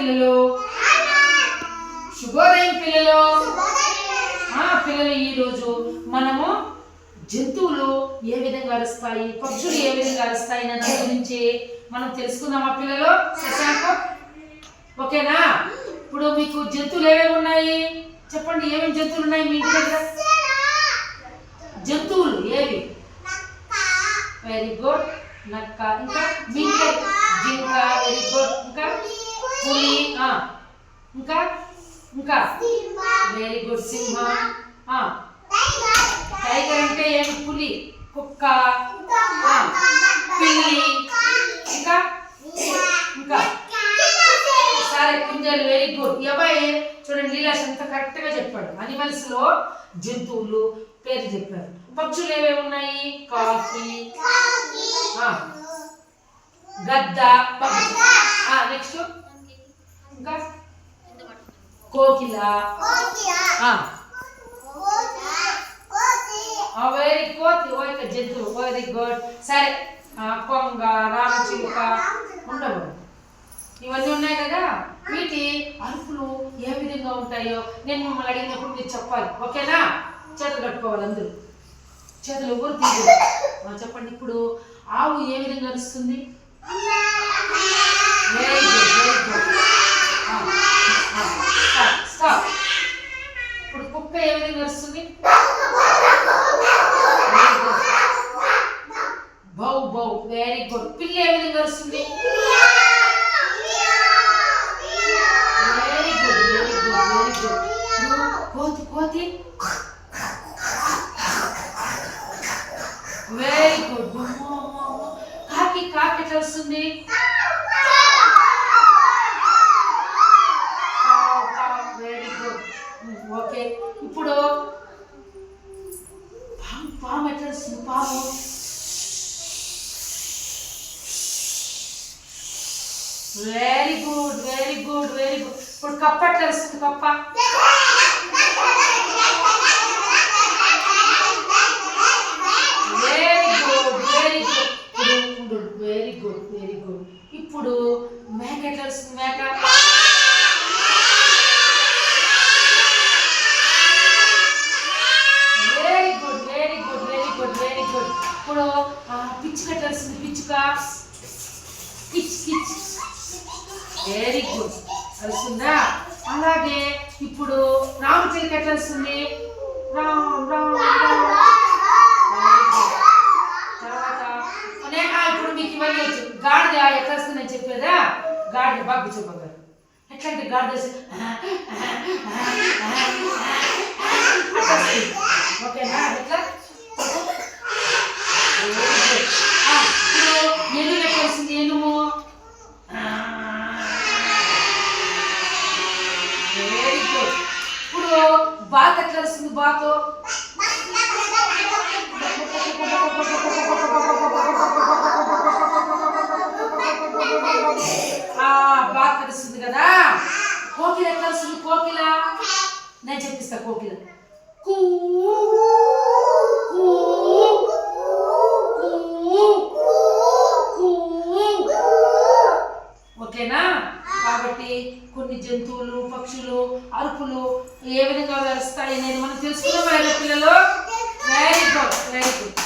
పిల్లలు? శుభోదయం పిల్లలు? ఆ పిల్లలు ఈరోజు మనము జంతువులు ఏ విధంగా అరుస్తాయి? పక్షులు ఏ విధంగా అరుస్తాయి? అనే దాని గురించి మనం తెలుసుకుందామా పిల్లలు? శశాంక్ ఓకేనా? ఇప్పుడు మీకు జంతువులు ఏమేమి ఉన్నాయి? చెప్పండి ఏమేమి జంతువులు ఉన్నాయి మీ ఇంటి దగ్గర? జంతువులు ఏవి? వెరీ గుడ్ నక్క. ఇంకా మీ పులి. ఆ, ఇంకా? ఇంకా? వెరీ గుడ్ సింహం. ఆ, టైగర్. అంటే ఏమి పులి. కుక్క. ఆ, పిల్లి. ఇంకా? ఇంకా? సరే కుందేలు వెరీ గుడ్ అబ్బాయి చూడండి లీలాష్ ఎంత కరెక్ట్గా చెప్పాడు. అనిమల్స్లో జంతువులు పేరు చెప్పారు. పక్షులు ఏవేవి ఉన్నాయి? కాకి. ఆ, గద్ద నెక్స్ట్ కోకిల. వెరీ కోతి ఓ యొక్క జంతువు. Very good. సరే. కొంగ రామచిలుక. ఉండవు ఇవన్నీ ఉన్నాయి కదా? వీటి అరుపులు ఏ విధంగా ఉంటాయో నేను మిమ్మల్ని అడిగినప్పుడు మీరు చెప్పాలి. ఓకేనా? చేతులు కట్టుకోవాలి అందరూ. చేతులు ఎవరు తీయరు చెప్పండి. ఇప్పుడు ఆవు ఏ విధంగా అరుస్తుంది very good very good stop stop ఇప్పుడు కుక్క ఏ విధంగా అరుస్తుంది బౌ బౌ వెరీ గుడ్ పిల్ల ఏ విధంగా అరుస్తుంది very good very good very good కోతి కోతి. వెరీ గుడ్ కాకి కాకి ఎట్లా వస్తుంది వెరీ గుడ్ ఓకే ఇప్పుడు పాము పాము ఎట్లా వస్తుంది పాము. Very good very good very good ఇప్పుడు కప్ప ఎట్లా వస్తుంది కప్ప? Very good very good very good very good ఇప్పుడు మేక ఎట్లా వస్తుంది మేక? పిచ్చుక ఎట్లా వస్తుంది పిచ్చుక కిచ్ కిచ్. వెరీ గుడ్ వస్తుందా? అలాగే ఇప్పుడు రామచిలుక ఎట్లా వస్తుంది? రామ్ రామ్ రామ్. తర్వాత అనే- ఇప్పుడు మీకు ఇవన్నీ గాడిద ఎట్లా వస్తుందని చెప్పేదా గాడిద బాగా చెప్పగలరు ఎట్లా అంటే గాడిద బాత్ ఎట్లా వస్తుంది బాతు? బాత్ తెలుస్తుంది కదా? కోకిల ఎట్లా వస్తుంది కోకిల? నేను చెప్పిస్తా కోకిల. కూ కూ కూ ఓకేనా కాబట్టి కొన్ని జంతువులు పక్షులు అరుపులు ఏ విధంగా అరుస్తాయి అనేది మనం తెలుసుకున్నాం పిల్లలు. Very good very good